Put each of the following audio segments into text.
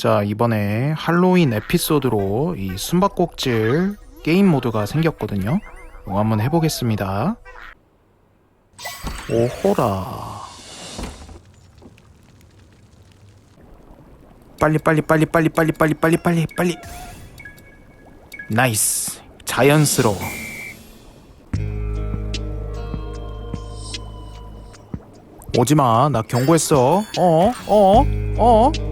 자, 이번에 할로윈 에피소드로 이 숨바꼭질 게임 모드가 생겼거든요. 이거 한번 해보겠습니다. 오호라. 빨리 빨리 빨리 빨리 빨리 빨리 빨리 빨리 빨리. 나이스. 자연스러워. 오지마. 나 경고했어. 어? 어? 어?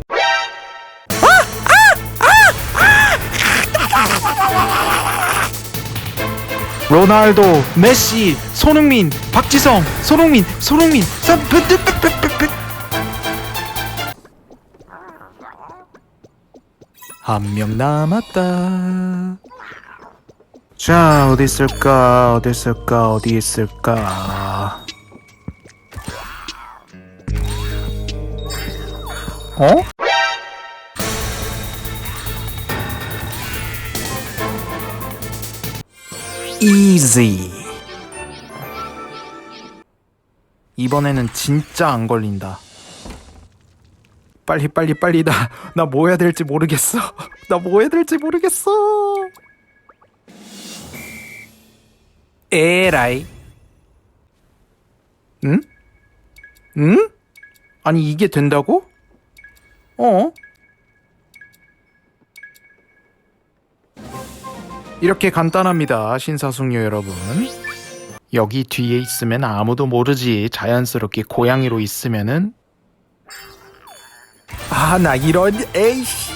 로날도, 메시, 손흥민, 박지성, 손흥민, 손흥민, 선, 그, 그, 그, 그, 그, 그. 한명 남았다. 자, 어디 있을까? 어디 있을까? 어디 있을까? 어? Easy. 이번에는 진짜 안 걸린다. 빨리 빨리 빨리 나 나 뭐 해야 될지 모르겠어. 나 뭐 해야 될지 모르겠어. 에라이. 응? 응? 아니 이게 된다고? 어? 이렇게 간단합니다, 신사숙녀 여러분. 여기 뒤에 있으면 아무도 모르지. 자연스럽게 고양이로 있으면은 아, 나 이런 에이씨.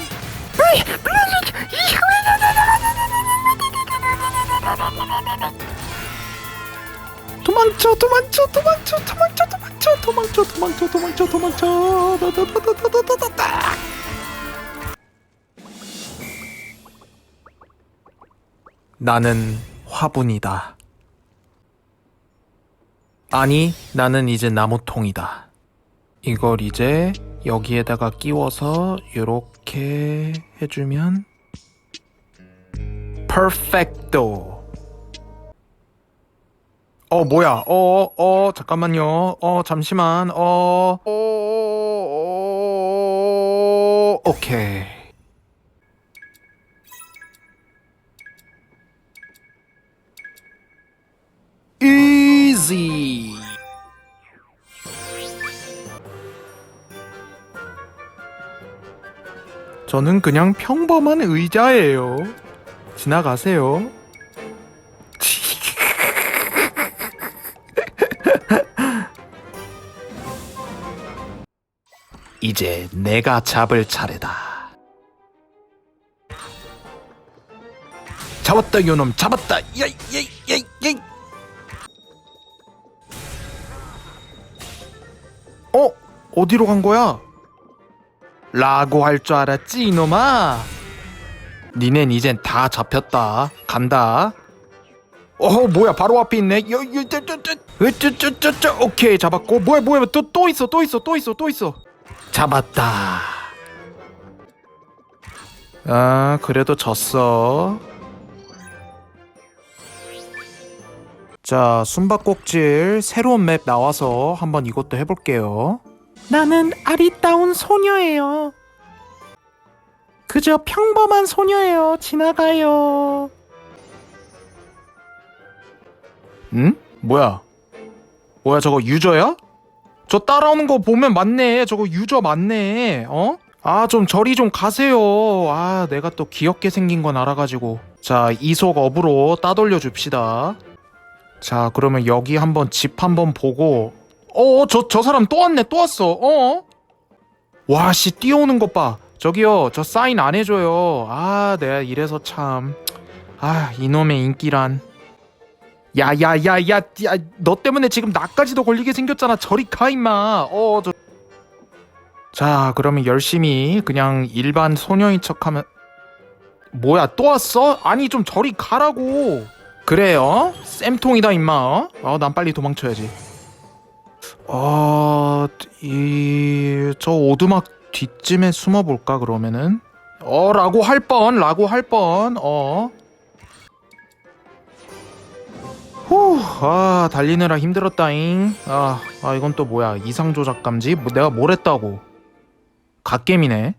도망쳐, 도망쳐, 도망쳐, 도망쳐, 도망쳐, 도망쳐, 도망쳐, 도망쳐, 도망쳐. 다다다다다다다. 나는 화분이다. 아니, 나는 이제 나무통이다. 이걸 이제 여기에다가 끼워서 이렇게 해주면 퍼펙토. 어 뭐야? 어, 어, 잠깐만요. 어, 잠시만. 어, 어, 어, 오케이. Easy. 저는 그냥 평범한 의자예요. 지나가세요. 이제 내가 잡을 차례다. 잡았다 요놈 잡았다. 야이 야이. 어? 어디로 간 거야? 라고 할 줄 알았지 이놈아. 니넨 이젠 다 잡혔다. 간다. 어 뭐야 바로 앞에 있네. 여여저저저 오케이 잡았고. 뭐야 뭐야 또 또 있어 또 있어 또 있어 또 있어. 잡았다. 아 그래도 졌어 자 숨바꼭질 새로운 맵 나와서 한번 이것도 해볼게요 나는 아리따운 소녀예요. 그저 평범한 소녀예요. 지나가요. 응? 뭐야? 뭐야 저거 유저야? 저 따라오는 거 보면 맞네. 저거 유저 맞네. 어? 아 좀 저리 좀 가세요. 아 내가 또 귀엽게 생긴 건 알아가지고. 자 이속 업으로 따돌려 줍시다. 자 그러면 여기 한번 집 한번 보고 어, 저, 저 사람 또 왔네, 또 왔어, 어? 와, 씨, 뛰어오는 것 봐. 저기요, 저 사인 안 해줘요. 아, 내가 이래서 참. 아, 이놈의 인기란. 야, 야, 야, 야, 야, 너 때문에 지금 나까지도 걸리게 생겼잖아. 저리 가, 임마. 어, 저. 자, 그러면 열심히 그냥 일반 소녀인 척 하면. 뭐야, 또 왔어? 아니, 좀 저리 가라고. 그래요? 쌤통이다, 임마. 어, 어 난 빨리 도망쳐야지. 어, 이, 저 오두막 뒷쯤에 숨어볼까, 그러면은? 어, 라고 할 뻔, 라고 할 뻔, 어. 후, 아, 달리느라 힘들었다잉. 아, 아, 이건 또 뭐야. 이상조작 감지? 뭐, 내가 뭘 했다고. 갓겜이네.